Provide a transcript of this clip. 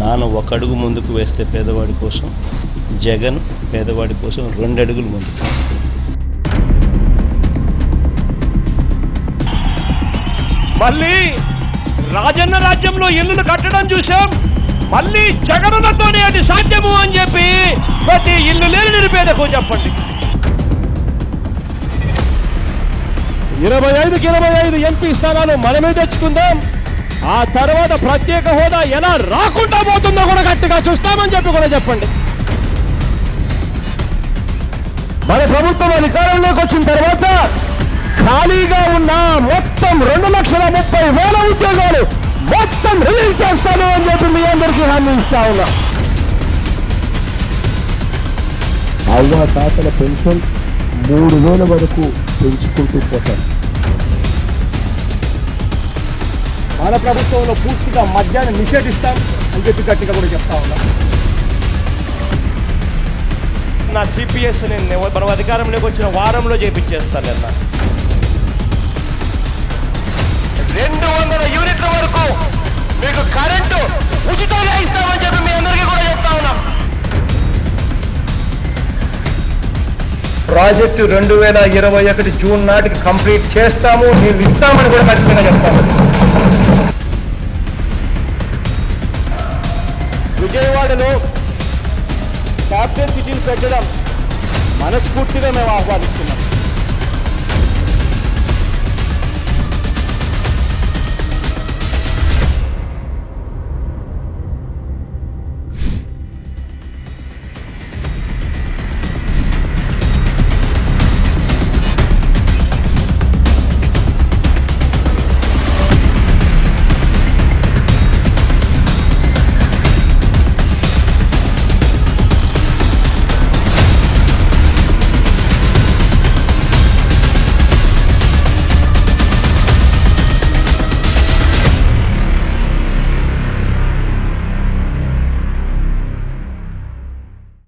నాన్న ఒక అడుగు ముందుకు వేస్తే పేదవాడి కోసం జగన్ పేదవాడి కోసం రెండు అడుగులు ముందుకు వేస్తాడు. మళ్ళీ రాజన్న రాజ్యంలో ఇల్లులు కట్టడం చూసాం మళ్ళీ జగనన్నతోనే అది సాధ్యము అని చెప్పి ప్రతి ఇల్లు లేని నిరుపేదకు చెప్పండి. ఇరవై ఐదుకి ఇరవై ఐదు ఎంపీ స్థానాలు మనమే తెచ్చుకుందాం. ఆ తర్వాత ప్రత్యేక హోదా ఎలా రాకుండా పోతుందో కూడా గట్టిగా చూస్తామని చెప్పి కూడా చెప్పండి. మన ప్రభుత్వం అధికారంలోకి వచ్చిన తర్వాత ఖాళీగా ఉన్న మొత్తం రెండు లక్షల ముప్పై వేల ఉద్యోగాలు మొత్తం రిలీజ్ చేస్తాను అని చెప్పి మీ అందరికీ హామీ ఇస్తా ఉన్నా. అవ్వ తాతల పెన్షన్ మూడు వేల వరకు పెంచుకుంటూ పోతారు. మన ప్రభుత్వంలో పూర్తిగా మద్యాన్ని నిషేధిస్తాం అని చెప్పి గట్టిగా కూడా చెప్తా ఉన్నా. నా సిపిఎస్ నేను మనం అధికారంలోకి వచ్చిన వారంలో చేపించేస్తాను నిన్న. రెండు వందల యూనిట్ల వరకు మీకు కరెంటు ఉచితంగా ఇస్తామని చెప్పి ప్రాజెక్టు రెండు వేల ఇరవై ఒకటి జూన్ నాటికి కంప్లీట్ చేస్తాము నీళ్ళు ఇస్తామని కూడా ఖచ్చితంగా చెప్తాము. విజయవాడలో క్యాపిటల్ సిటీని పెట్టడం మనస్ఫూర్తిగా మేము ఆహ్వానిస్తున్నాం.